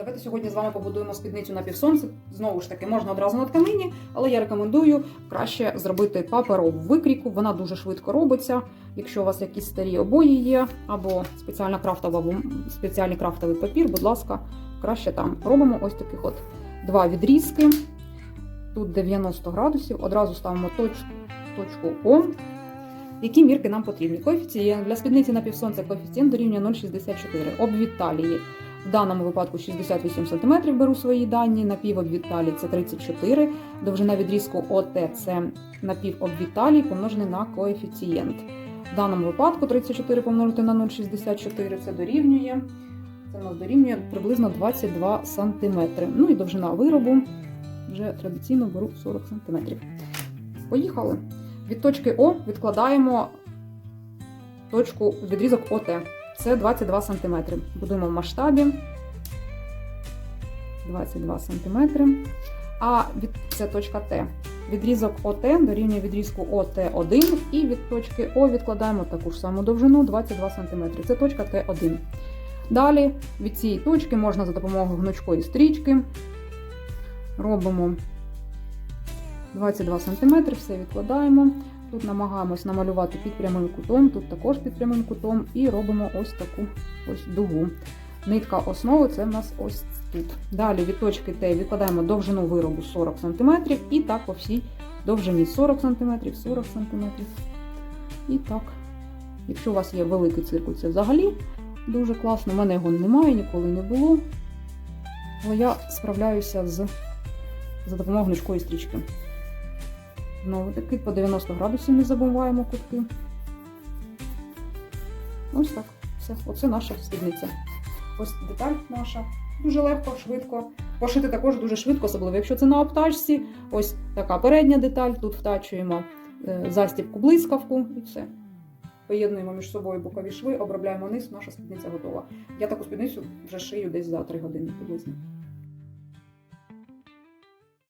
Давайте сьогодні з вами побудуємо спідницю на півсонце. Знову ж таки, можна одразу на тканині, але я рекомендую краще зробити паперову викрійку. Вона дуже швидко робиться. Якщо у вас якісь старі обої є, або спеціальна крафтова спеціальний крафтовий папір, будь ласка, краще там. Робимо ось таких от два відрізки. Тут 90 градусів. Одразу ставимо точку, точку О. Які мірки нам потрібні? Коефіцієнт для спідниці на півсонце коефіцієнт дорівнює 0,64. Обвід талії. В даному випадку 68 см беру свої дані, напівобвід це 34, довжина відрізку ОТ це напівобвід талії помножений на коефіцієнт. В даному випадку 34 помножити на 0,64 це дорівнює. Це нас дорівнює приблизно 22 см. Ну і довжина виробу вже традиційно беру 40 см. Поїхали. Від точки О відкладаємо точку відрізок ОТ. Це 22 см. Будуємо в масштабі 22 см. А від це точка Т. Відрізок ОТ дорівнює відрізку ОТ1 і від точки О відкладаємо таку ж саму довжину 22 см. Це точка Т1. Далі від цієї точки можна за допомогою гнучкої стрічки. Робимо 22 см, все відкладаємо. Тут намагаємось намалювати під прямим кутом, тут також під прямим кутом, і робимо ось таку ось дугу. Нитка основи це в нас ось тут. Далі від точки Т відкладаємо довжину виробу 40 см і так по всій довжині 40 см, 40 см. І так. Якщо у вас є великий циркуль, це взагалі дуже класно. У мене його немає, ніколи не було. Але я справляюся з за допомогою гнучкої стрічки. Знову таки по 90 градусів не забуваємо кутки. Ось так. Все. Оце наша спідниця. Ось деталь наша. Дуже легко, швидко. Пошити також дуже швидко, особливо якщо це на обтачці. Ось така передня деталь. Тут втачуємо е, застібку блискавку і все. Поєднуємо між собою бокові шви, обробляємо низ, наша спідниця готова. Я таку спідницю вже шию десь за 3 години приблизно.